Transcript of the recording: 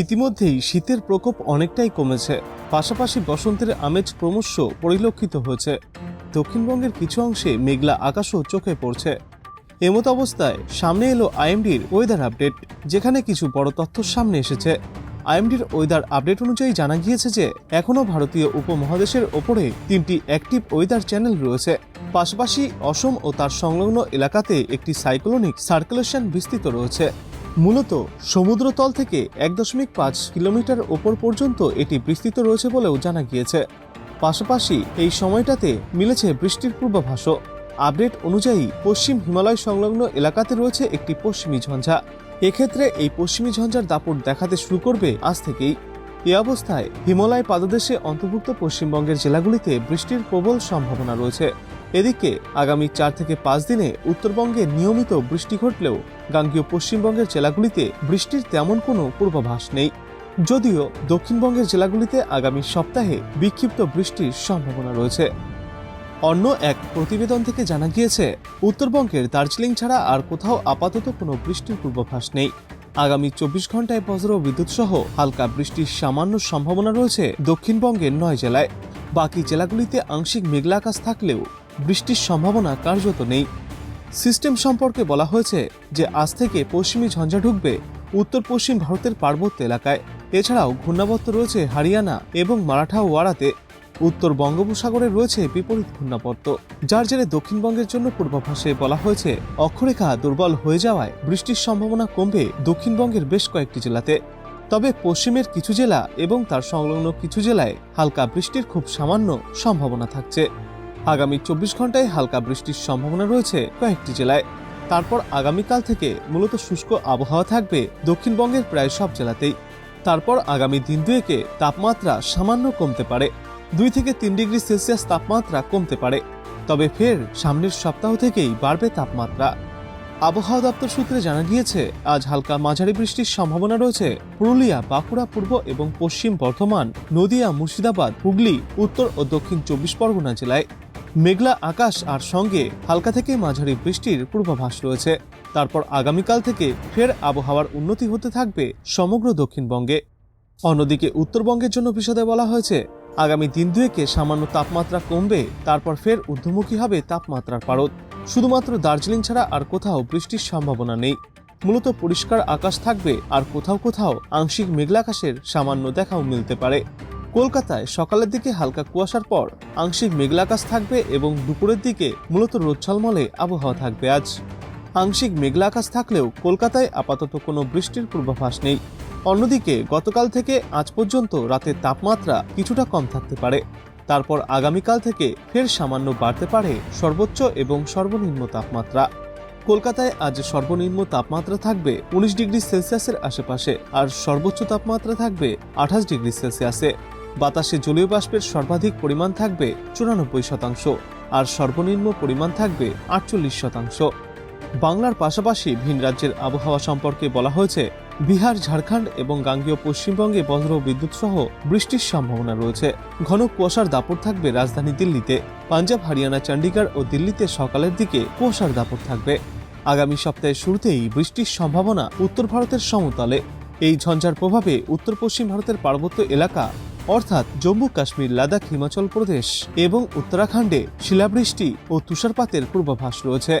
ইতিমধ্যেই শীতের প্রকোপ অনেকটাই কমেছে। পাশাপাশি বসন্তের আমেজ ক্রমশ পরিলক্ষিত হয়েছে। দক্ষিণবঙ্গের কিছু অংশে মেঘলা আকাশও চোখে পড়ছে। এমত অবস্থায় সামনে এলো আইএমডির ওয়েদার আপডেট, যেখানে কিছু বড় তথ্য সামনে এসেছে। আইএমডির ওয়েদার আপডেট অনুযায়ী জানা গিয়েছে যে, এখনও ভারতীয় উপমহাদেশের ওপরে তিনটি অ্যাক্টিভ ওয়েদার চ্যানেল রয়েছে। পাশাপাশি অসম ও তার সংলগ্ন এলাকাতে একটি সাইক্লোনিক সার্কুলেশন বিস্তৃত রয়েছে। মূলত সমুদ্রতল থেকে এক দশমিক পাঁচ কিলোমিটার ওপর পর্যন্ত এটি বিস্তৃত রয়েছে বলেও জানা গিয়েছে। পাশাপাশি এই সময়টাতে মিলেছে বৃষ্টির পূর্বাভাসও। আপডেট অনুযায়ী পশ্চিম হিমালয় সংলগ্ন এলাকাতে রয়েছে একটি পশ্চিমী ঝঞ্ঝা। এক্ষেত্রে এই পশ্চিমী ঝঞ্ঝার দাপট দেখাতে শুরু করবে আজ থেকেই। এ অবস্থায় হিমালয় পাদদেশে অন্তর্ভুক্ত পশ্চিমবঙ্গের জেলাগুলিতে বৃষ্টির প্রবল সম্ভাবনা রয়েছে। এদিকে আগামী চার থেকে পাঁচ দিনে উত্তরবঙ্গে নিয়মিত বৃষ্টি ঘটলেও গাঙ্গীয় পশ্চিমবঙ্গের জেলাগুলিতে বৃষ্টির তেমন কোনো পূর্বাভাস নেই। যদিও দক্ষিণবঙ্গের জেলাগুলিতে আগামী সপ্তাহে বিক্ষিপ্ত বৃষ্টির সম্ভাবনা রয়েছে। অন্য এক প্রতিবেদন থেকে জানা গিয়েছে, উত্তরবঙ্গের দার্জিলিং ছাড়া আর কোথাও আপাতত কোনো বৃষ্টির পূর্বাভাস নেই। আগামী চব্বিশ ঘন্টায় বজ্র বিদ্যুৎ সহ হালকা বৃষ্টির সামান্য সম্ভাবনা রয়েছে দক্ষিণবঙ্গের নয় জেলায়। বাকি জেলাগুলিতে আংশিক মেঘলা আকাশ থাকলেও বৃষ্টির সম্ভাবনা কার্যত নেই। সিস্টেম সম্পর্কে বলা হয়েছে যে আজ থেকে পশ্চিমী ঝঞ্ঝা ঢুকবে উত্তর পশ্চিম ভারতের পার্বত্য এলাকায়। এছাড়াও ঘূর্ণাবর্ত রয়েছে হারিয়ানা এবং মারাঠা ওয়ারাতে উত্তর বঙ্গোপসাগরে রয়েছে বিপরীত ঘূর্ণাবর্ত, যার জেরে দক্ষিণবঙ্গের জন্য পূর্বাভাসে বলা হয়েছে অক্ষরেখা দুর্বল হয়ে যাওয়ায় বৃষ্টির সম্ভাবনা কমবে দক্ষিণবঙ্গের বেশ কয়েকটি জেলাতে। তবে পশ্চিমের কিছু জেলা এবং তার সংলগ্ন কিছু জেলায় হালকা বৃষ্টির খুব সামান্য সম্ভাবনা থাকছে। আগামী চব্বিশ ঘন্টায় হালকা বৃষ্টির সম্ভাবনা রয়েছে কয়েকটি জেলায়। তারপর আগামীকাল থেকে মূলত শুষ্ক আবহাওয়া থাকবে দক্ষিণবঙ্গের প্রায় সব জেলাতেই। তারপর আগামী দিন দুয়েকে তাপমাত্রা সামান্য কমতে পারে। দুই থেকে তিন ডিগ্রি সেলসিয়াস তাপমাত্রা কমতে পারে। তবে ফের সামনের সপ্তাহ থেকেই বাড়বে তাপমাত্রা। আবহাওয়া দপ্তর সূত্রে জানা গিয়েছে, আজ হালকা মাঝারি বৃষ্টির সম্ভাবনা রয়েছে। পুরুলিয়া, বাঁকুড়া, পূর্ব এবং পশ্চিম বর্ধমান, নদিয়া, মুর্শিদাবাদ, হুগলি, উত্তর ও দক্ষিণ চব্বিশ পরগনা জেলায় মেঘলা আকাশ আর সঙ্গে হালকা থেকে মাঝারি বৃষ্টির পূর্বাভাস রয়েছে। তারপর আগামীকাল থেকে ফের আবহাওয়ার উন্নতি হতে থাকবে সমগ্র দক্ষিণবঙ্গে। অন্যদিকে উত্তরবঙ্গের জন্য বিশদে বলা হয়েছে, আগামী দিন দুয়েকে সামান্য তাপমাত্রা কমবে, তারপর ফের ঊর্ধ্বমুখী হবে তাপমাত্রার পারদ। শুধুমাত্র দার্জিলিং ছাড়া আর কোথাও বৃষ্টির সম্ভাবনা নেই। মূলত পরিষ্কার আকাশ থাকবে আর কোথাও কোথাও আংশিক মেঘলা আকাশের সামান্য দেখাও মিলতে পারে। কলকাতায় সকালের দিকে হালকা কুয়াশার পর আংশিক মেঘলা আকাশ থাকবে এবং দুপুরের দিকে মূলত রোদ আবহাওয়া থাকবে আজ। আংশিক মেঘলা আকাশ থাকলেও কলকাতায় আপাতত কোনো বৃষ্টির পূর্বাভাস নেই। অন্যদিকে গতকাল থেকে আজ পর্যন্ত রাতের তাপমাত্রা কিছুটা কম থাকতে পারে। তারপর আগামীকাল থেকে ফের সামান্য বাড়তে পারে সর্বোচ্চ এবং সর্বনিম্ন তাপমাত্রা। কলকাতায় আজ সর্বনিম্ন তাপমাত্রা থাকবে উনিশ ডিগ্রি সেলসিয়াসের আশেপাশে আর সর্বোচ্চ তাপমাত্রা থাকবে আঠাশ ডিগ্রি সেলসিয়াসে। বাতাসে জলীয় বাষ্পের সর্বাধিক পরিমাণ থাকবে চুরানব্বই শতাংশ আর সর্বনিম্ন পরিমাণ থাকবে আটচল্লিশ শতাংশ। বাংলার পাশাপাশি ভিন রাজ্যের আবহাওয়া সম্পর্কে বলা হয়েছে বিহার, ঝাড়খণ্ড এবং গাঙ্গীয় পশ্চিমবঙ্গে বজ্র বিদ্যুৎ সহ বৃষ্টির সম্ভাবনা রয়েছে। ঘন কুয়াশার দাপট থাকবে রাজধানী দিল্লিতে। পাঞ্জাব, হরিয়ানা চণ্ডীগড় ও দিল্লিতে সকালের দিকে কুয়াশার দাপট থাকবে। আগামী সপ্তাহের শুরুতেই বৃষ্টির সম্ভাবনা উত্তর ভারতের সমতলে। এই ঝঞ্ঝার প্রভাবে উত্তর পশ্চিম ভারতের পার্বত্য এলাকা, অর্থাৎ জম্মু, কাশ্মীর, লাদাখ, হিমাচল প্রদেশ এবং উত্তরাখণ্ডে শিলাবৃষ্টি ও তুষারপাতের পূর্বাভাস রয়েছে।